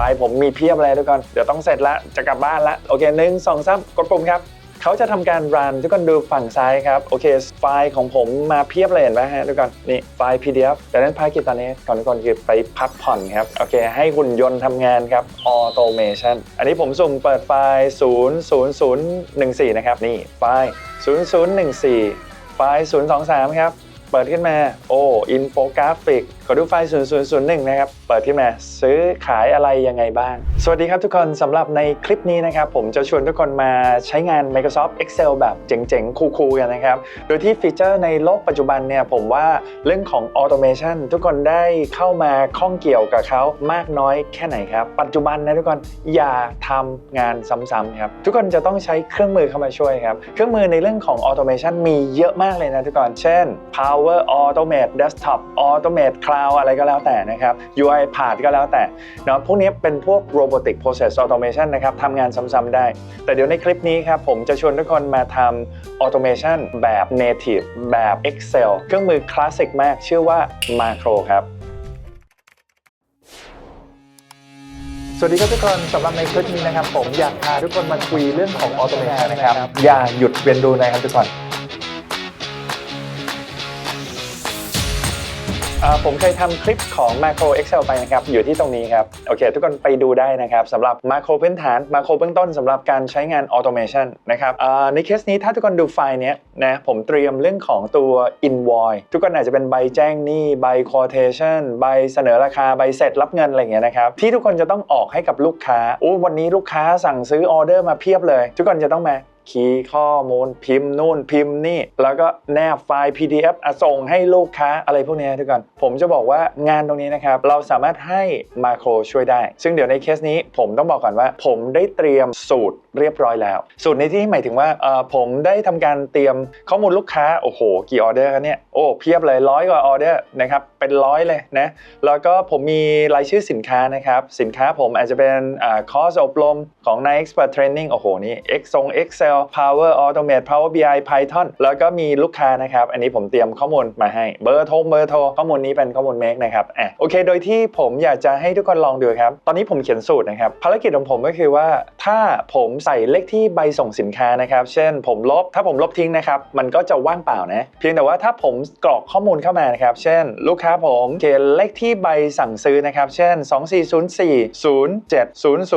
ไฟล์ผมมีเพียบเลยทุกคนเดี๋ยวต้องเสร็จละจะกลับบ้านละโอเคหนึ่งสองสามกดปุ่มครับเขาจะทำการรันทุกคนดูฝั่งซ้ายครับโอเคไฟล์ของผมมาเพียบเลยเห็นไหมฮะทุกคนนี่ไฟล์ PDF แต่นั้นภารกิจตอนนี้ก่อนทุกคนคือไปพักผ่อนครับโอเค ให้หุ่นยนต์ทำงานครับ automation อันนี้ผมสุ่มเปิดไฟล์ 00014 นะครับ นี่ไฟล์ 0014 ไฟล์ 023 ครับ เปิดขึ้นมาโอ้อินโฟกราฟิก ขอดูไฟล์0001นะครับ เปิดขึ้นมาซื้อขายอะไรยังไงบ้าง สวัสดีครับทุกคนสำหรับในคลิปนี้นะครับ ผมจะชวนทุกคนมาใช้งาน Microsoft Excel แบบเจ๋งๆ คูลๆกันนะครับ โดยที่ฟีเจอร์ในโลกปัจจุบันเนี่ย ผมว่าเรื่องของ Automation ทุกคนได้เข้ามาข้องเกี่ยวกับเขามากน้อยแค่ไหนครับ ปัจจุบันนะทุกคนอย่าทำงานซ้ำๆครับ ทุกคนจะต้องใช้เครื่องมือเข้ามาช่วยครับ เครื่องมือในเรื่องของ Automation มีเยอะมากเลยนะทุกคน เช่น Power Automate Desktop Automate Cloud อะไรก็แล้วแต่นะครับ UiPath ก็แล้วแต่เนาะพวกนี้เป็นพวก Robotic Process Automation นะครับทำงานซ้ำๆได้ แต่เดี๋ยวในคลิปนี้ครับผมจะชวนทุกคนมาทำ Automation แบบ Native แบบ Excel เครื่องมือคลาสสิกมากชื่อว่า Macro ครับสวัสดีครับทุกคนสำหรับในคลิปนี้นะครับ ผมอยากพาทุกคนมาคุยเรื่องของ Automation นะครับ อย่าหยุดเรียนรู้นะครับทุกคน ผมเคยทำคลิปของ Macro Excel ไปนะครับ อยู่ที่ตรงนี้ครับ โอเค ทุกคนไปดูได้นะครับสำหรับ Macro พื้นฐาน Macro เบื้องต้นสำหรับการใช้งาน Automation นะครับในเคสนี้ถ้าทุกคนดูไฟล์นี้นะผมเตรียมเรื่องของตัว Invoice ทุกคนอาจจะเป็นใบแจ้งหนี้ใบ Quotation ใบเสนอราคาใบเสร็จรับเงินอะไรอย่างเงี้ยนะครับที่ทุกคนจะต้องออกให้กับลูกค้าโอ้วันนี้ลูกค้าสั่งซื้อออเดอร์มาเพียบเลย ทุกคนจะต้องมา คีย์ข้อมูลพิมพ์นู่นพิมพ์นี่ แล้วก็แนบไฟล์ PDF อะส่งให้ลูกค้าอะไรพวกนี้ทุกคนผมจะบอกว่างานตรงนี้นะครับ เราสามารถให้มาโครช่วยได้ ซึ่งเดี๋ยวในเคสนี้ผมต้องบอกก่อนว่า ผมได้เตรียมสูตรเรียบร้อยแล้ว สูตรในที่หมายถึงว่าเออผมได้ทำการเตรียมข้อมูลลูกค้า โอ้โห กี่ออเดอร์ครับเนี่ยโอ้เพียบเลยร้อยกว่าออเดอร์นะครับเป็นร้อยเลยนะแล้วก็ผมมีรายชื่อสินค้านะครับ สินค้าผมอาจจะเป็นอคอร์สอบรมของใน Expert Training โอ้โหนี่ X ทรง Excel Power Automate Power BI Python แล้วก็มีลูกค้านะครับ อันนี้ผมเตรียมข้อมูลมาให้เบอร์โทรเบอร์โทรข้อมูลนี้เป็นข้อมูลเมกนะครับอะโอเค โดยที่ผมอยากจะให้ทุกคนลองดูครับ ตอนนี้ผมเขียนสูตรนะครับ ภารกิจของผมก็คือว่า ถ้าผมใส่เลขที่ใบส่งสินค้านะครับ เช่น ผมลบถ้าผมลบทิ้งนะครับ มันก็จะว่างเปล่านะ เพียงแต่ว่าถ้าผมกรอกข้อมูลเข้ามานะครับ เช่น ลูกค้าผมเขียนเลขที่ใบสั่งซื้อนะครับ เช่น 2404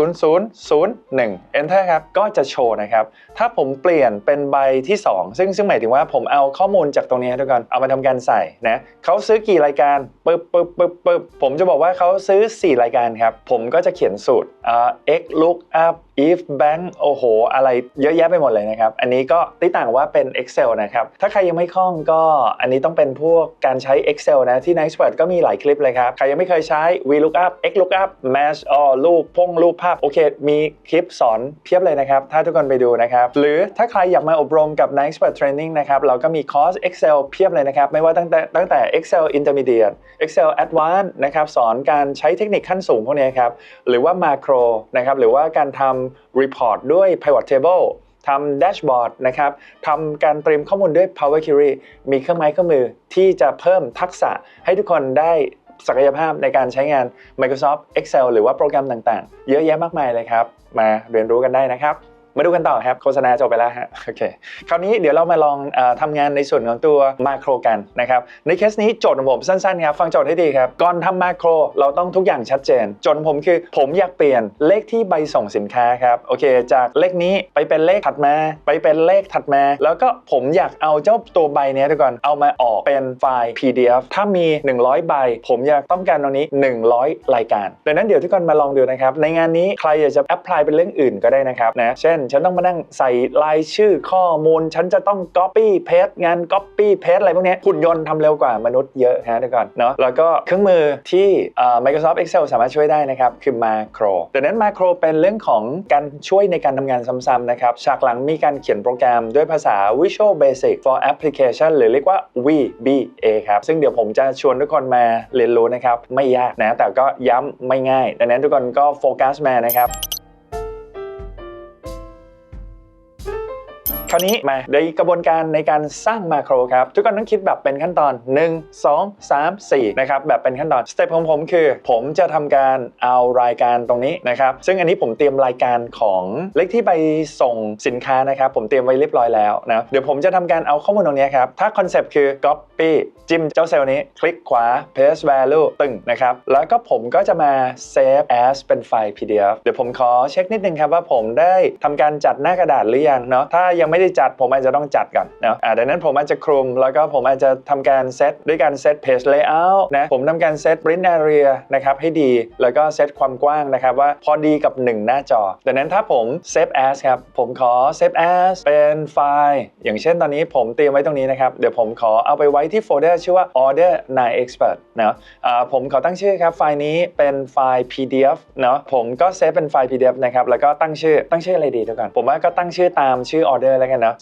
070001 enter ครับ ก็จะโชว์นะครับถ้าผมเปลี่ยนเป็นใบที่ 2 ซึ่งซึ่งหมายถึงว่าผมเอาข้อมูลจากตรงนี้ทุกคนเอามาทำการใส่นะเขาซื้อกี่รายการปึ๊บปึ๊บปึ๊บปึ๊บผมจะบอกว่าเขาซื้อ 4 รายการครับ ผมก็จะเขียนสูตรอ่า x lookup if bank โอ้โห อะไรเยอะแยะไปหมดเลยนะครับ อันนี้ก็ติต่างว่าเป็น Excel นะครับ ถ้าใครยังไม่คล่องก็อันนี้ต้องเป็นพวกการใช้ Excel นะ ที่ Nextpert ก็มีหลายคลิปเลยครับ ใครยังไม่เคยใช้ VLOOKUP XLOOKUP Match อ๋อรูปพงรูปภาพ โอเค มีคลิปสอนเพียบเลยนะครับ ถ้าทุกคนไปดูนะครับ หรือถ้าใครอยากมาอบรมกับ Nextpert Training นะครับ เราก็มีคอร์ส Excel เพียบเลยนะครับ ไม่ว่าตั้งแต่ตั้งแต่ Excel Intermediate Excel Advanced นะครับ สอนการใช้เทคนิคขั้นสูงพวกนี้ครับ หรือว่า Macro นะครับ หรือว่าการทำ Report ด้วย Pivot Table ทำแดชบอร์ดนะครับทำการเตรียมข้อมูลด้วย Power Query มีเครื่องไม้เครื่องมือที่จะเพิ่มทักษะให้ทุกคนได้ศักยภาพในการใช้งาน Microsoft Excel หรือว่าโปรแกรมต่างๆ เยอะแยะมากมายเลยครับ มาเรียนรู้กันได้นะครับ มาดูกันต่อครับโฆษณาจบไปแล้วฮะโอเคคราวนี้เดี๋ยวเรามาลองออทำงานในส่วนของตัวมาโครกันนะครับในเคสนี้โจทย์ของผมสั้นๆครับฟังโจทย์ให้ดีครับ ก่อนทำมาโครเราต้องทุกอย่างชัดเจนโจทย์ผมคือผมอยากเปลี่ยนเลขที่ใบส่งสินค้าครับโอเค จากเลขนี้ไปเป็นเลขถัดมา ไปเป็นเลขถัดมา แล้วก็ผมอยากเอาเจ้าตัวใบนี้ทุกคนเอามาออกเป็นไฟล์ PDF ถ้ามี 100 ใบ ผมอยากต้องการตรงนี้ 100 รายการดังนั้นเดี๋ยวทุกคนมาลองดูนะครับในงานนี้ใครอยากจะแอพพลายเป็นเรื่องอื่นก็ได้นะครับนะเช่นฉันต้องมานั่งใส่รายชื่อข้อมูล ฉันจะต้อง Copy Paste งาน Copy Paste อะไรพวกนี้หุ่นยนต์ทำเร็วกว่ามนุษย์เยอะฮะทุกคนเนาะแล้วก็เครื่องมือที่ Microsoft Excel สามารถช่วยได้นะครับคือ Macro ดังนั้น Macro เป็นเรื่องของการช่วยในการทำงานซ้ำๆนะครับฉากหลังมีการเขียนโปรแกรมด้วยภาษา Visual Basic for Application หรือเรียกว่า VBA ครับซึ่งเดี๋ยวผมจะชวนทุกคนมาเรียนรู้นะครับไม่ยากนะแต่ก็ย้ำไม่ง่าย ดังนั้นทุกคนก็โฟกัสมานะครับ คราวนี้มาในกระบวนการในการสร้างมาโครครับ ทุกคนต้องคิดแบบเป็นขั้นตอน 1 2 3 4นะครับแบบเป็นขั้นตอนสเต็ปของผมคือ ผมจะทำการเอารายการตรงนี้นะครับซึ่งอันนี้ผมเตรียมรายการของเลขที่ไปส่งสินค้านะครับผมเตรียมไว้เรียบร้อยแล้วนะเดี๋ยวผมจะทำการเอาข้อมูลตรงนี้ครับถ้าคอนเซปต์คือ copy จิ้มเจ้าเซลล์นี้คลิกขวา paste value ตึงนะครับแล้วก็ผมก็จะมา save as เป็นไฟล์ PDF เดี๋ยวผมขอเช็คนิดนึงครับว่าผมได้ทำการจัดหน้ากระดาษหรือยังเนาะถ้ายังไม่ได้จัด ผมอาจจะต้องจัดก่อนนะอ่าดังนั้นผมอาจจะคลุม แล้วก็ผมอาจจะทำการเซตด้วยการเซต page layout นะผมทำการเซต print area นะครับให้ดี แล้วก็เซตความกว้างนะครับว่าพอดีกับ 1 หน้าจอดังนั้นถ้าผม save as ครับ ผมขอ save as เป็นไฟล์ อย่างเช่นตอนนี้ผมเตรียมไว้ตรงนี้นะครับ เดี๋ยวผมขอเอาไปไว้ที่โฟลเดอร์ชื่อว่า order 9 expert เนาะผมขอตั้งชื่อครับไฟล์นี้เป็นไฟล์ PDF เนาะผมก็เซฟเป็นไฟล์ PDF นะครับแล้วก็ตั้งชื่อตั้งชื่ออะไรดีทุกคนผมว่าก็ตั้งชื่อตามชื่อออเดอร์แล้วกันนะ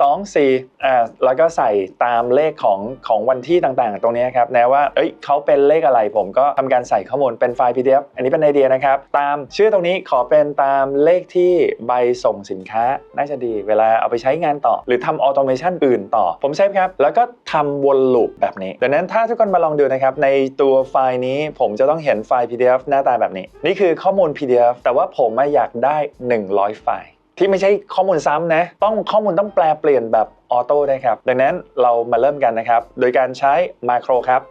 2024อ่าแล้วก็ใส่ตามเลขของของวันที่ต่างๆ ตรงนี้ครับนะว่าเอ้ยเขาเป็นเลขอะไรผมก็ทำการใส่ข้อมูลเป็นไฟล์ PDF อันนี้เป็นไอเดียนะครับ ตามชื่อตรงนี้ขอเป็นตามเลขที่ใบส่งสินค้าน่าจะดีเวลาเอาไปใช้งานต่อ หรือทำออโตเมชันอื่นต่อ ผมเซฟครับ แล้วก็ทำวนลูปแบบนี้ดังนั้นถ้าทุกคนมาลองดูนะครับ ในตัวไฟล์นี้ผมจะต้องเห็นไฟล์ PDF หน้าตาแบบนี้ นี่คือข้อมูล PDF แต่ว่าผมอะอยากได้ 100 ไฟล์ ที่ไม่ใช่ข้อมูลซ้ำนะ ต้องข้อมูลต้องแปลเปลี่ยนแบบออโต้ได้ครับ ดังนั้นเรามาเริ่มกันนะครับ โดยการใช้มาโครครับ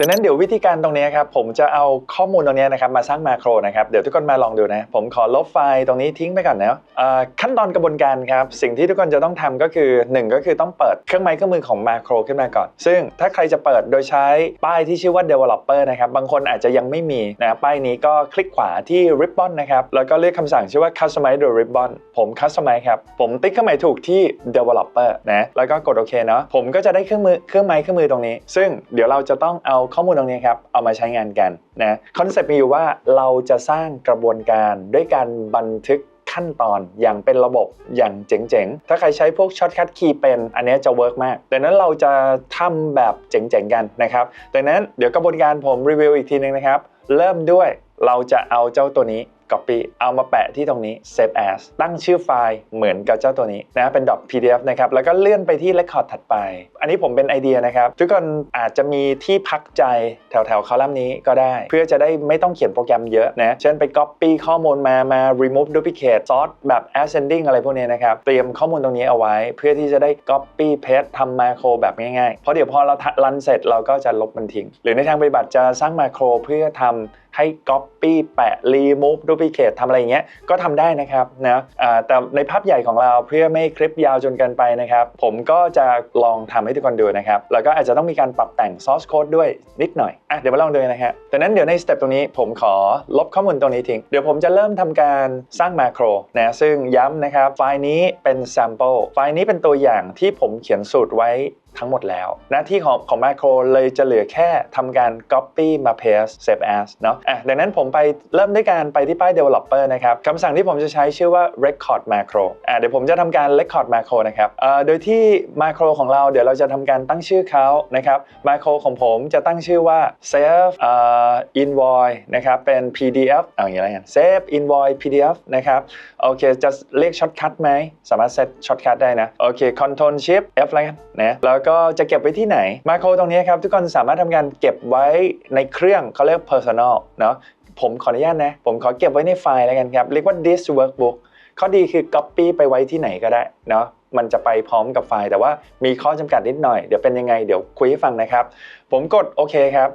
ดังนั้นเดี๋ยววิธีการตรงนี้ครับผมจะเอาข้อมูลตรงนี้นะครับมาสร้างมาโครนะครับเดี๋ยวทุกคนมาลองดูนะ ผมขอลบไฟล์ตรงนี้ทิ้งไปก่อนนะขั้นตอนกระบวนการครับสิ่งที่ทุกคนจะต้องทำก็คือ 1 ก็คือต้องเปิดเครื่องไม้เครื่องมือของมาโครขึ้นมาก่อน ซึ่งถ้าใครจะเปิดโดยใช้ป้ายที่ชื่อว่า developer นะครับบางคนอาจจะยังไม่มีนะป้ายนี้ก็คลิกขวาที่ ribbon นะครับแล้วก็เลือกคำสั่งชื่อว่า customize the ribbon ผม customize ครับผมติ๊กเครื่องหมายถูกที่ developer นะแล้วก็กดโอเคเนาะผมก็จะได้เครื่องมือเครื่องไม้เครื่องมือตรงนี้ ซึ่งเดี๋ยวเราจะต้องเอาข้อมูลตรงนี้ครับเอามาใช้งานกันนะคอนเซปต์มีอยู่ว่าเราจะสร้างกระบวนการด้วยการบันทึกขั้นตอนอย่างเป็นระบบอย่างเจ๋งๆ ถ้าใครใช้พวกช็อตคัทคีย์เป็นอันนี้จะเวิร์กมากดังนั้นเราจะทำแบบเจ๋งๆกันนะครับดังนั้นเดี๋ยวกระบวนการผมรีวิวอีกทีนึงนะครับ เริ่มด้วยเราจะเอาเจ้าตัวนี้ Copy เอามาแปะที่ตรงนี้ Save as ตั้งชื่อไฟล์เหมือนกับเจ้าตัวนี้นะเป็น .pdf นะครับแล้วก็เลื่อนไปที่ Record ถัดไป อันนี้ผมเป็นไอเดียนะครับ ทุกคนอาจจะมีที่พักใจแถวๆคอลัมน์นี้ก็ได้ เพื่อจะได้ไม่ต้องเขียนโปรแกรมเยอะนะเช่นไป Copy ข้อมูลมามา remove duplicate sort แบบ ascending อะไรพวกนี้นะครับเตรียมข้อมูลตรงนี้เอาไว้ เพื่อที่จะได้ Copy Paste ทำมาโครแบบง่ายๆเพราะเดี๋ยวพอเรารันเสร็จเราก็จะลบมันทิ้ง หรือในทางปฏิบัติจะสร้างมาโครเพื่อทำ ให้ Copy แปะ Remove Duplicate ทำอะไรอย่างเงี้ยก็ทำได้นะครับนะแต่ในภาพใหญ่ของเราเพื่อไม่คลิปยาวจนเกินไปนะครับ ผมก็จะลองทำให้ทุกคนดูนะครับ แล้วก็อาจจะต้องมีการปรับแต่ง source code ด้วยนิดหน่อยอะเดี๋ยวมาลองดูนะครับดังนั้นเดี๋ยวในสเต็ปตรงนี้ผมขอลบข้อมูลตรงนี้ทิ้งเดี๋ยวผมจะเริ่มทำการสร้างมาโครนะซึ่งย้ำนะครับไฟล์นี้เป็น sample ไฟล์นี้เป็นตัวอย่างที่ผมเขียนสูตรไว้ ทั้งหมดแล้ว หน้าที่ของของ macro เลยจะเหลือแค่ทำการ copy มา paste save as เนาะอะดังนั้นผมไปเริ่มด้วยการไปที่ป้าย developer นะครับคำสั่งที่ผมจะใช้ชื่อว่า record macro อะเดี๋ยวผมจะทำการ record macro นะครับเอ่อโดยที่ macro ของเราเดี๋ยวเราจะทำการตั้งชื่อเขานะครับ macro ของผมจะตั้งชื่อว่า save เอ่อ invoice นะครับเป็น pdf เอาอย่างนี้แล้วกัน save invoice pdf นะครับโอเคจะเรียกช็อตคัทไหมสามารถเซตช็อตคัทได้นะโอเค control shift f แล้วกันนะแล้วก็ก็จะเก็บไว้ที่ไหนมาโครตรงนี้ครับทุกคนสามารถทำการเก็บไว้ในเครื่องเขาเรียก personal เนาะผมขออนุญาตนะ ผมขอเก็บไว้ในไฟล์แล้วกันครับ เรียกว่า this workbook ข้อดีคือ copy ไปไว้ที่ไหนก็ได้เนาะมันจะไปพร้อมกับไฟล์ แต่ว่ามีข้อจำกัดนิดหน่อย เดี๋ยวเป็นยังไง เดี๋ยวคุยให้ฟังนะครับ ผมกดโอเคครับ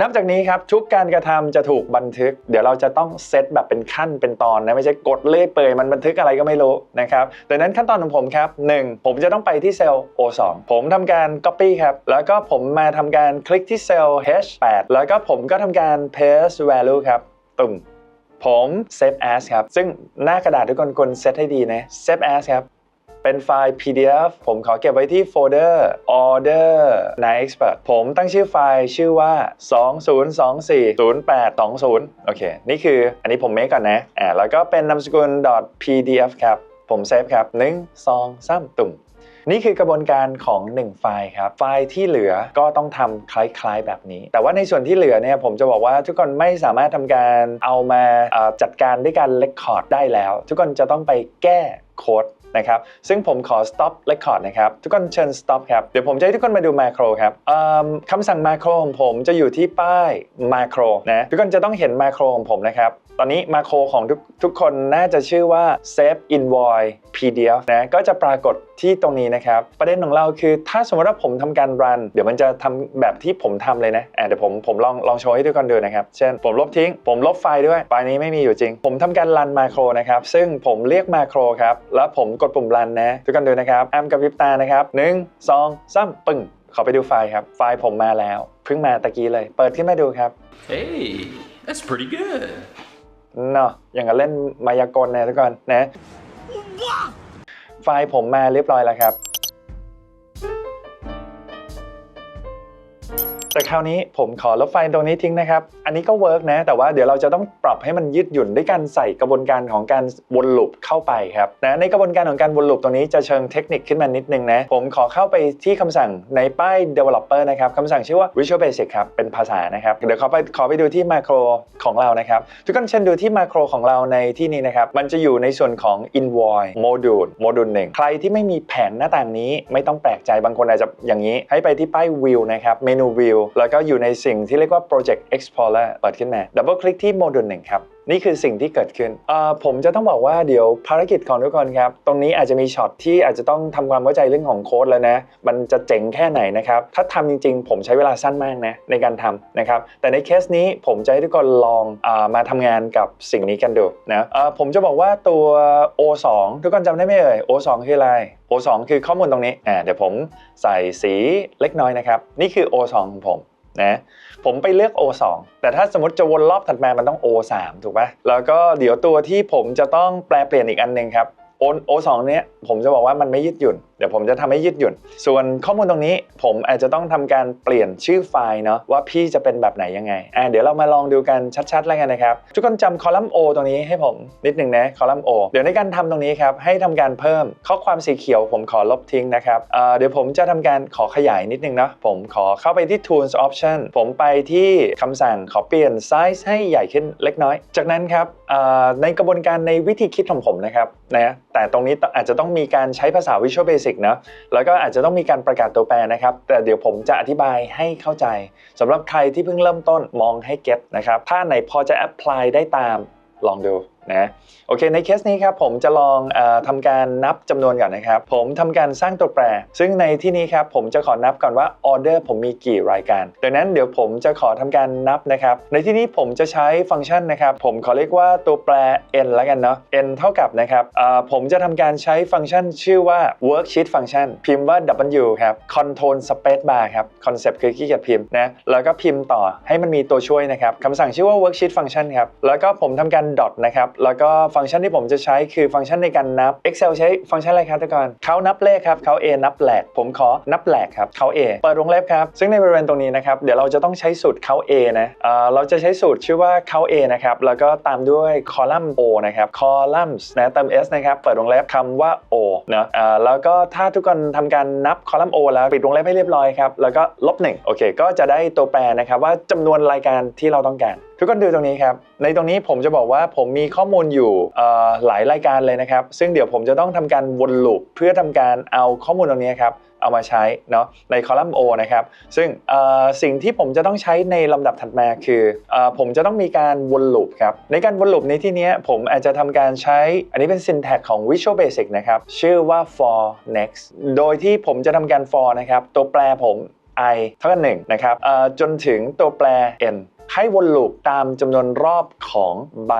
นับจากนี้ครับทุกการกระทำจะถูกบันทึก เดี๋ยวเราจะต้องเซตแบบเป็นขั้นเป็นตอนนะไม่ใช่กดเลื่อยเปื่อยมันบันทึกอะไรก็ไม่รู้นะครับดังนั้นขั้นตอนของผมครับ 1. ผมจะต้องไปที่เซลล์ O2 ผมทำการ Copy ครับแล้วก็ผมมาทำการคลิกที่เซลล์ H8 แล้วก็ผมก็ทำการ Paste Value ครับตุ่มผม Save As ครับ ซึ่งหน้ากระดาษทุกคนควรเซตให้ดีนะ Save As ครับ เป็นไฟล์ PDF ผมขอเก็บไว้ที่โฟลเดอร์ order 9 expert ผมตั้งชื่อไฟล์ชื่อว่า 20240820 โอเค นี่คืออันนี้ผมเมคก่อนนะอ่าแล้วก็เป็นนามสกุล .pdf ครับ ผมเซฟครับ1 2 3ตุ่มนี่คือกระบวนการของ 1 ไฟล์ครับ ไฟล์ที่เหลือก็ต้องทำคล้ายๆแบบนี้ แต่ว่าในส่วนที่เหลือเนี่ยผมจะบอกว่าทุกคนไม่สามารถทำการเอามาจัดการด้วยการเลคคอร์ดได้แล้ว ทุกคนจะต้องไปแก้โค้ด นะครับ ซึ่งผมขอ stop record นะครับ ทุกคนเชิญ stop ครับ เดี๋ยวผมจะให้ทุกคนมาดู macro ครับคำสั่ง macro ของผมจะอยู่ที่ป้าย macro นะ ทุกคนจะต้องเห็น macro ของผมนะครับ ตอนนี้ macro ของทุกทุกคนน่าจะชื่อว่า save invoice pdf นะ ก็จะปรากฏที่ตรงนี้นะครับ ประเด็นของเราคือถ้าสมมติว่าผมทำการ run เดี๋ยวมันจะทำแบบที่ผมทำเลยนะอะเดี๋ยวผมผมลองลองโชว์ให้ทุกคนดูนะครับ เช่น ผมลบทิ้ง ผมลบไฟล์ด้วย ไฟล์นี้ไม่มีอยู่จริง ผมทำการ run macro นะครับ ซึ่งผมเรียก macro ครับ แล้วผมกดปุ่ม run นะ ทุกคนดูนะครับแอมกับพริบตานะครับหนึ่งสองสามปึ้งขอไปดูไฟล์ครับ ไฟล์ผมมาแล้ว เพิ่งมาตะกี้เลย เปิดขึ้นมาดูครับ Hey, that's pretty good. เนาะอย่างกับเล่นมายากลนะทุกคนนะ ไฟล์ผมมาเรียบร้อยแล้วครับ แต่คราวนี้ผมขอลบไฟตรงนี้ทิ้งนะครับ อันนี้ก็เวิร์กนะ แต่ว่าเดี๋ยวเราจะต้องปรับให้มันยืดหยุ่นด้วยการใส่กระบวนการของการวนลูปเข้าไปครับนะในกระบวนการของการวนลูปตรงนี้จะเชิงเทคนิคขึ้นมานิดนึงนะ ผมขอเข้าไปที่คำสั่งในป้าย developer นะครับคำสั่งชื่อว่า Visual Basic ครับ เป็นภาษานะครับ เดี๋ยวขอไปขอไปดูที่ macro ของเรานะครับ ทุกคนเชิญดูที่ macro ของเราในที่นี้นะครับ มันจะอยู่ในส่วนของ invoice module โมดูลหนึ่งใครที่ไม่มีแผนหน้าต่างนี้ไม่ต้องแปลกใจบางคนอาจจะอย่างนี้ ให้ไปที่ป้าย view นะครับเมนู view แล้วก็อยู่ในสิ่งที่เรียกว่า project explorer เปิดขึ้นมาดับเบิลคลิกที่โมดูลหนึ่งครับ นี่คือสิ่งที่เกิดขึ้นผมจะต้องบอกว่าเดี๋ยวภารกิจของทุกคนครับ ตรงนี้อาจจะมีช็อตที่อาจจะต้องทำความเข้าใจเรื่องของโค้ดแล้วนะ มันจะเจ๋งแค่ไหนนะครับ ถ้าทำจริงๆ ผมใช้เวลาสั้นมากนะในการทำนะครับ แต่ในเคสนี้ผมจะให้ทุกคนลองอมาทำงานกับสิ่งนี้กันดูนะผมจะบอกว่าตัว O2 ทุกคนจำได้ไหมเอ่ย O2 คืออะไร O2 คือข้อมูลตรงนี้อ่าเดี๋ยวผมใส่สีเล็กน้อยนะครับ นี่คือ O2 ของผม นะผมไปเลือก O2 แต่ถ้าสมมติจะวนรอบถัดมามันต้อง O3 ถูกปะแล้วก็เดี๋ยวตัวที่ผมจะต้องแปลเปลี่ยนอีกอันหนึ่งครับ O O2 เนี้ยผมจะบอกว่ามันไม่ยืดหยุ่นเดี๋ยวผมจะทำให้ยืดหยุ่น ส่วนข้อมูลตรงนี้ผมอาจจะต้องทำการเปลี่ยนชื่อไฟล์เนาะว่าพี่จะเป็นแบบไหนยังไงอ่าเดี๋ยวเรามาลองดูกันชัดๆแล้วกันนะครับ ทุกคนจำคอลัมน์ O ตรงนี้ให้ผมนิดหนึ่งนะคอลัมน์ O เดี๋ยวในการทำตรงนี้ครับให้ทำการเพิ่มข้อความสีเขียวผมขอลบทิ้งนะครับอ่าเดี๋ยวผมจะทำการขอขยายนิดนึงเนาะผมขอเข้าไปที่ Tools Option ผมไปที่คำสั่งขอเปลี่ยนไซส์ให้ใหญ่ขึ้นเล็กน้อย จากนั้นครับในกระบวนการในวิธีคิดของผมนะครับนะแต่ตรงนี้อาจจะต้องมีการใช้ภาษา Visual Basic เนาะแล้วก็อาจจะต้องมีการประกาศตัวแปรนะครับ แต่เดี๋ยวผมจะอธิบายให้เข้าใจสำหรับใครที่เพิ่งเริ่มต้นมองให้เก็ตนะครับถ้าไหนพอจะแอพพลายได้ตามลองดู นะโอเคในเคสนี้ครับผมจะลองออทำการนับจำนวนก่อนนะครับ ผมทำการสร้างตัวแปร ซึ่งในที่นี้ครับผมจะขอนับก่อนว่าออเดอร์ผมมีกี่รายการดังนั้นเดี๋ยวผมจะขอทำการนับนะครับ ในที่นี้ผมจะใช้ฟังก์ชันนะครับ ผมขอเรียกว่าตัวแปร n แล้วกันเนาะ n เท่ากับนะครับผมจะทำการใช้ฟังก์ชันชื่อว่า worksheet function พิมพ์ว่า w ครับ control space bar ครับ concept คือขี้เกียจพิมพ์นะแล้วก็พิมพ์ต่อให้มันมีตัวช่วยนะครับคำสั่งชื่อว่า worksheet function ครับแล้วก็ผมทำการ dot นะครับแล้วก็ฟังก์ชันที่ผมจะใช้คือฟังก์ชันในการนับ Excel ใช้ฟังก์ชันอะไรครับทุกคนเขานับเลขครับเขา A นับแหลก ผมขอนับแหลกครับเขา A เปิดวงเล็บครับ ซึ่งในบริเวณตรงนี้นะครับเดี๋ยวเราจะต้องใช้สูตรเขา A นะเอ่อเราจะใช้สูตรชื่อว่าเขา A นะครับแล้วก็ตามด้วยคอลัมน์ O นะครับคอลัมน์นะเติม S นะครับเปิดวงเล็บคำว่า O นะเอ่อแล้วก็ถ้าทุกคนทำการนับคอลัมน์ O แล้วปิดวงเล็บให้เรียบร้อยครับแล้วก็ลบหนึ่งโอเคก็จะได้ตัวแปรนะครับว่าจำนวนรายการที่เราต้องการ ทุกคนดูตรงนี้ครับ ในตรงนี้ผมจะบอกว่าผมมีข้อมูลอยู่หลายรายการเลยนะครับ ซึ่งเดี๋ยวผมจะต้องทำการวนลูปเพื่อทำการเอาข้อมูลตรงนี้ครับเอามาใช้เนาะในคอลัมน์ O นะครับ ซึ่งสิ่งที่ผมจะต้องใช้ในลำดับถัดมาคือออผมจะต้องมีการวนลูปครับ ในการวนลูปในที่นี้ผมอาจจะทำการใช้ อันนี้เป็น syntax ของ Visual Basic นะครับ ชื่อว่า for next โดยที่ผมจะทำการ for นะครับ ตัวแปรผม i เท่ากับ1นะครับจนถึงตัวแปร n ให้วนลูปตามจำนวนรอบของใบ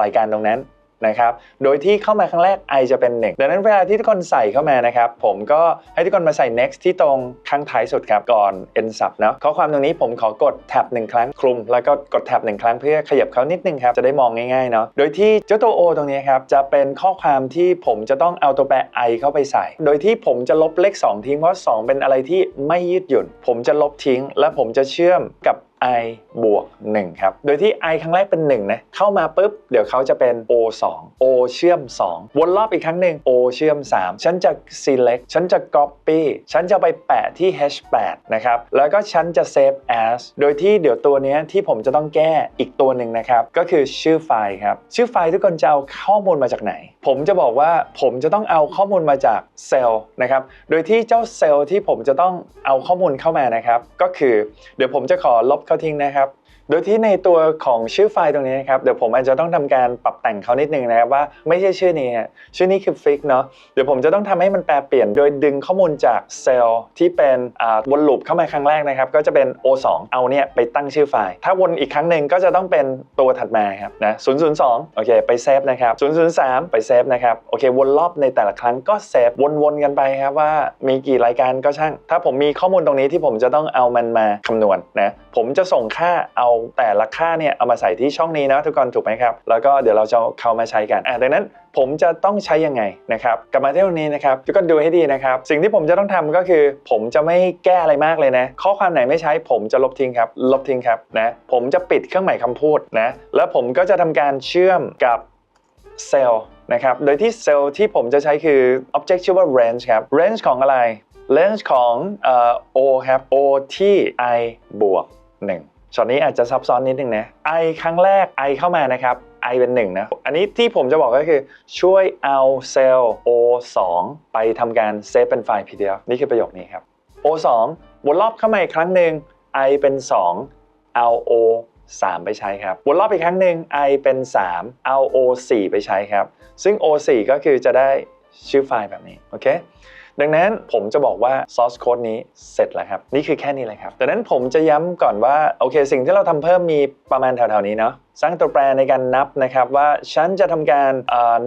รายการตรงนั้นนะครับ โดยที่เข้ามาครั้งแรก i จะเป็น1ดังนั้นเวลาที่ทุกคนใส่เข้ามานะครับ ผมก็ให้ทุกคนมาใส่ next ที่ตรงข้างท้ายสุดครับก่อน end sub เนาะข้อความตรงนี้ผมขอกดแท็บหนึ่งครั้งคลุม แล้วก็กดแท็บหนึ่งครั้งเพื่อขยับเขานิดนึงครับ จะได้มองง่ายๆเนาะโดยที่เจ้าตัว o ตรงนี้ครับ จะเป็นข้อความที่ผมจะต้องเอาตัวแปร i เข้าไปใส่ โดยที่ผมจะลบเลข 2 ทิ้งเพราะ2เป็นอะไรที่ไม่ยืดหยุ่น ผมจะลบทิ้ง และผมจะเชื่อมกับ i บวก1ครับ โดยที่ i ครั้งแรกเป็น1นะเข้ามาปุ๊บ เดี๋ยวเขาจะเป็น o 2 o เชื่อม 2 วนรอบอีกครั้งหนึ่ง o เชื่อม 3 ฉันจะ select ฉันจะ copy ฉันจะไปแปะที่ h8 นะครับ แล้วก็ฉันจะ save as โดยที่เดี๋ยวตัวนี้ที่ผมจะต้องแก้อีกตัวหนึ่งนะครับ ก็คือชื่อไฟล์ครับ ชื่อไฟล์ทุกคนจะเอาข้อมูลมาจากไหน ผมจะบอกว่าผมจะต้องเอาข้อมูลมาจากเซลล์นะครับ โดยที่เจ้าเซลล์ที่ผมจะต้องเอาข้อมูลเข้ามานะครับ ก็คือเดี๋ยวผมจะขอลบเขาทิ้งนะครับ โดยที่ในตัวของชื่อไฟล์ตรงนี้นะครับเดี๋ยวผมอาจจะต้องทำการปรับแต่งเขานิดนึงนะครับว่าไม่ใช่ชื่อนี้ฮะชื่อนี้คือฟิกเนาะเดี๋ยวผมจะต้องทำให้มันแปลเปลี่ยน โดยดึงข้อมูลจากเซลล์ที่เป็นวนลูปเข้ามาครั้งแรกนะครับ ก็จะเป็น O2 เอาเนี่ยไปตั้งชื่อไฟล์ ถ้าวนอีกครั้งหนึ่งก็จะต้องเป็นตัวถัดมาครับนะ002 โอเค ไปเซฟนะครับ 003 ไปเซฟนะครับ โอเค วนรอบในแต่ละครั้งก็เซฟ วนๆกันไปครับว่ามีกี่รายการก็ช่าง ถ้าผมมีข้อมูลตรงนี้ที่ผมจะต้องเอามันมาคำนวณนะ ผมจะส่งค่าเอาแต่ละค่าเนี่ยเอามาใส่ที่ช่องนี้นะทุกคนถูกไหมครับ แล้วก็เดี๋ยวเราจะเอาเขามาใช้กันอะดังนั้นผมจะต้องใช้ยังไงนะครับกลับมาที่ตรงนี้นะครับทุกคนดูให้ดีนะครับ สิ่งที่ผมจะต้องทำก็คือ ผมจะไม่แก้อะไรมากเลยนะ ข้อความไหนไม่ใช้ผมจะลบทิ้งครับ ลบทิ้งครับนะผมจะปิดเครื่องหมายคำพูดนะแล้วผมก็จะทำการเชื่อมกับเซลล์นะครับโดยที่เซลล์ที่ผมจะใช้คือ object ชื่อว่า range ครับ range ของอะไร range ของเอ่อ o ครับ o ที่ i บวก1 ช็อตนี้อาจจะซับซ้อนนิดนึงนะ i ครั้งแรก i เข้ามานะครับ i เป็น1นะ อันนี้ที่ผมจะบอกก็คือช่วยเอาเซลล์ o 2 ไปทำการเซฟเป็นไฟล์ pdf นี่คือประโยคนี้ครับ o 2 วนรอบเข้ามาอีกครั้งหนึ่ง i เป็น 2 เอา o 3 ไปใช้ครับ วนรอบอีกครั้งหนึ่ง i เป็น 3 เอา o 4 ไปใช้ครับ ซึ่ง o 4ก็คือจะได้ชื่อไฟล์แบบนี้ โอเค ดังนั้นผมจะบอกว่า source code นี้เสร็จแล้วครับ นี่คือแค่นี้เลยครับดังนั้นผมจะย้ำก่อนว่า โอเค สิ่งที่เราทำเพิ่มมีประมาณแถวๆนี้เนาะสร้างตัวแปรในการนับนะครับว่าฉันจะทำการ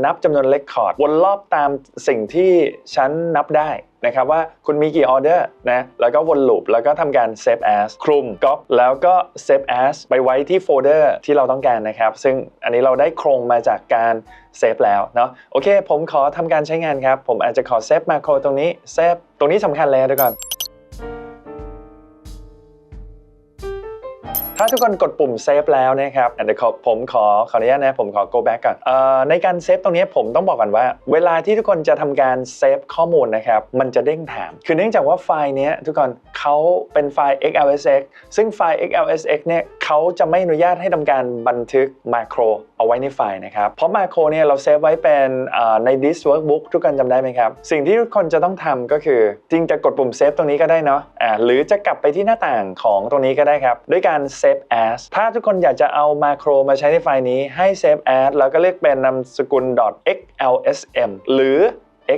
นับจำนวนเลคคอร์ดวนรอบตามสิ่งที่ฉันนับได้นะครับว่าคุณมีกี่ออเดอร์นะแล้วก็วนลูปแล้วก็ทำการ save as คลุมก๊อปแล้วก็ save as ไปไว้ที่โฟลเดอร์ที่เราต้องการนะครับ ซึ่งอันนี้เราได้โครงมาจากการเซฟแล้วเนาะโอเค ผมขอทำการใช้งานครับ ผมอาจจะขอเซฟมาโครตรงนี้เซฟตรงนี้สำคัญเลยนะทุกคน ถ้าทุกคนกดปุ่มเซฟแล้วนะครับเดี๋ยวผมขอขออนุญาตนะผมขอ go back ก่อนอในการเซฟตรงนี้ผมต้องบอกก่อนว่า เวลาที่ทุกคนจะทำการเซฟข้อมูลนะครับมันจะเด้งถาม คือเนื่องจากว่าไฟล์นี้ทุกคน เขาเป็นไฟล์ xlsx ซึ่งไฟล์ xlsx เนี่ยเขาจะไม่อนุญาตให้ทำการบันทึกมาโครเอาไว้ในไฟล์นะครับ เพราะมาโครเนี่ยเราเซฟไว้เป็นใน disk workbook ทุกคนจำได้ไหมครับ สิ่งที่ทุกคนจะต้องทำก็คือ จริงจะกดปุ่มเซฟตรงนี้ก็ได้เนาะหรือจะกลับไปที่หน้าต่างของตรงนี้ก็ได้ครับ ด้วยการ save as ถ้าทุกคนอยากจะเอามาโครมาใช้ในไฟล์นี้ให้ save as แล้วก็เลือกเป็นนามสกุล .xlsm หรือ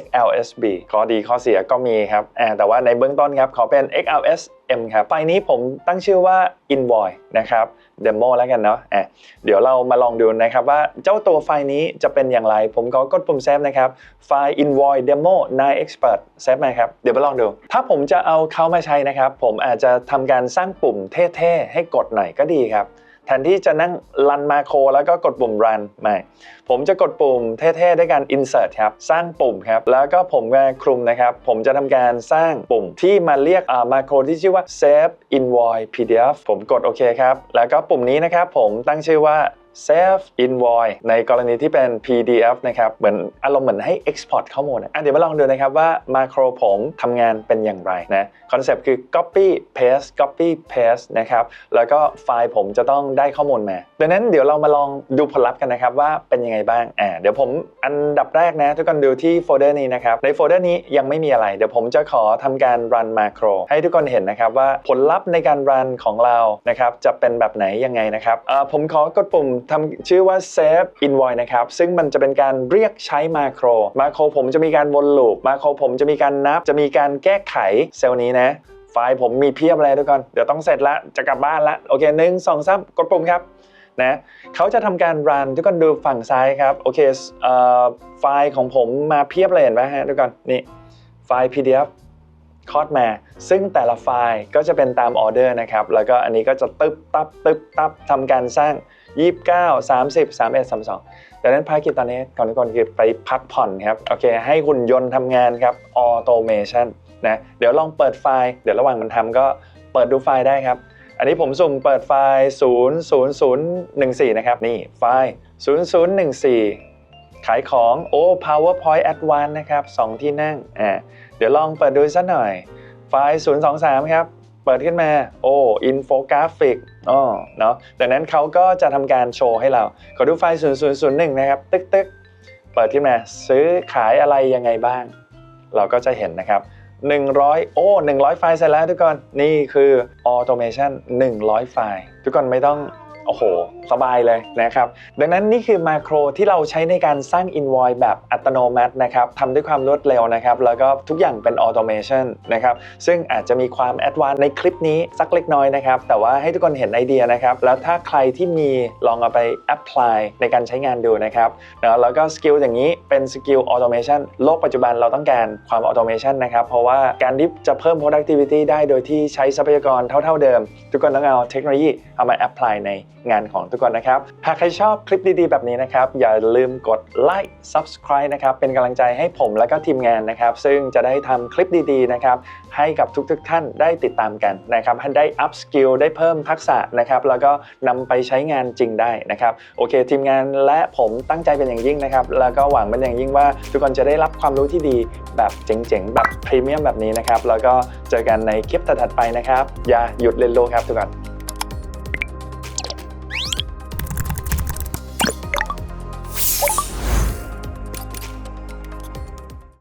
XLSB ข้อดีข้อเสียก็มีครับแต่ว่าในเบื้องต้นครับขอเป็น XLSM ครับไฟนี้ผมตั้งชื่อว่า invoice นะครับ demo แล้วกันเนาะะเดี๋ยวเรามาลองดูนะครับว่าเจ้าตัวไฟล์นี้จะเป็นอย่างไร ผมก็กดปุ่ม save นะครับ ไฟล์ invoice demo 9 expert save มครับ เดี๋ยวไปลองดู ถ้าผมจะเอาเขามาใช้นะครับ ผมอาจจะทำการสร้างปุ่มเท่ๆ ให้กดหน่อยก็ดีครับ แทนที่จะนั่งรันมาโครแล้วก็กดปุ่มรันไม่ผมจะกดปุ่มเท่ๆด้วยการ insert ครับ สร้างปุ่มครับ แล้วก็ผมก็คลุมนะครับ ผมจะทำการสร้างปุ่มที่มาเรียกมาโครที่ชื่อว่า save invoice pdf ผมกดโอเคครับ แล้วก็ปุ่มนี้นะครับผมตั้งชื่อว่า save invoice ในกรณีที่เป็น PDF นะครับ เหมือนอารมณ์เหมือนให้ export ข้อมูลอะอะเดี๋ยวมาลองดูนะครับว่ามาโครผมทำงานเป็นอย่างไรนะคอนเซปต์คือ copy paste copy paste นะครับ แล้วก็ไฟล์ผมจะต้องได้ข้อมูลมาดังนั้นเดี๋ยวเรามาลองดูผลลัพธ์กันนะครับว่าเป็นยังไงบ้างอ่าเดี๋ยวผมอันดับแรกนะ ทุกคนดูที่โฟลเดอร์นี้นะครับ ในโฟลเดอร์นี้ยังไม่มีอะไร เดี๋ยวผมจะขอทำการ run macro ให้ทุกคนเห็นนะครับว่าผลลัพธ์ในการ run ของเรานะครับจะเป็นแบบไหนยังไงนะครับอ่าผมขอกดปุ่มทำชื่อว่า save invoice นะครับ ซึ่งมันจะเป็นการเรียกใช้ macro macro ผมจะมีการวนลูป macro ผมจะมีการนับ จะมีการแก้ไขเซลล์นี้นะไฟล์ผมมีเพียบเลยทุกคน เดี๋ยวต้องเสร็จละ จะกลับบ้านละ โอเคหนึ่งสองสามกดปุ่มครับ นะเขาจะทำการรันทุกคนดูฝั่งซ้ายครับ โอเคเอ่อไฟล์ของผมมาเพียบเลยเห็นไหมฮะทุกคนนี่ ไฟล์ PDF คอดมา ซึ่งแต่ละไฟล์ก็จะเป็นตามออเดอร์นะครับ แล้วก็อันนี้ก็จะตึ๊บตับตึ๊บตับทำการสร้าง 29 30 31 32ดังนั้นภารกิจตอนนี้ก่อนทุกคนคือไปพักผ่อนครับโอเคให้หุ่นยนต์ทำงานครับ automation นะเดี๋ยวลองเปิดไฟล์ เดี๋ยวระหว่างมันทำก็เปิดดูไฟล์ได้ครับ อันนี้ผมสุ่มเปิดไฟล์ 00014 นะครับ นี่ไฟล์ 0014 ขายของโอ้ PowerPoint Advance นะครับ 2 ที่นั่งอ่าเดี๋ยวลองเปิดดูสักหน่อยไฟล์ 023 ครับ เปิดขึ้นมา โอ้ Infographic อ๋อเนาะดังนั้นเขาก็จะทำการโชว์ให้เรา ขอดูไฟล์0001 นะครับ ตึกตึกเปิดขึ้นมา ซื้อขายอะไรยังไงบ้าง เราก็จะเห็นนะครับ 100 โอ้ 100 ไฟล์เสร็จแล้วทุกคน นี่คือ Automation 100 ไฟล์ ทุกคนไม่ต้อง โอ้โห สบายเลยนะครับ ดังนั้นนี่คือมาโครที่เราใช้ในการสร้าง Invoice แบบอัตโนมัตินะครับทำด้วยความรวดเร็วนะครับ แล้วก็ทุกอย่างเป็น Automation นะครับ ซึ่งอาจจะมีความแอดวานในคลิปนี้สักเล็กน้อยนะครับ แต่ว่าให้ทุกคนเห็นไอเดียนะครับ แล้วถ้าใครที่มีลองเอาไป apply ในการใช้งานดูนะครับนะแล้วก็สกิลอย่างนี้เป็นสกิล automation โลกปัจจุบันเราต้องการความ automation นะครับ เพราะว่าการที่จะเพิ่ม productivity ได้โดยที่ใช้ทรัพยากรเท่า ๆเดิม ทุกคนต้องเอาเทคโนโลยีเอามา apply ใน งานของทุกคนนะครับ หากใครชอบคลิปดีๆ แบบนี้นะครับ อย่าลืมกดไลค์ subscribe นะครับ เป็นกำลังใจให้ผมและก็ทีมงานนะครับ ซึ่งจะได้ทำคลิปดีๆ นะครับ ให้กับทุกๆ ท่านได้ติดตามกันนะครับให้ได้ up skill ได้เพิ่มทักษะนะครับ แล้วก็นำไปใช้งานจริงได้นะครับ โอเค ทีมงานและผมตั้งใจเป็นอย่างยิ่งนะครับ แล้วก็หวังเป็นอย่างยิ่งว่าทุกคนจะได้รับความรู้ที่ดีแบบเจ๋งๆ แบบพรีเมียมแบบนี้นะครับ แล้วก็เจอกันในคลิปถัดๆไปนะครับ อย่าหยุดเรียนรู้ครับทุกคน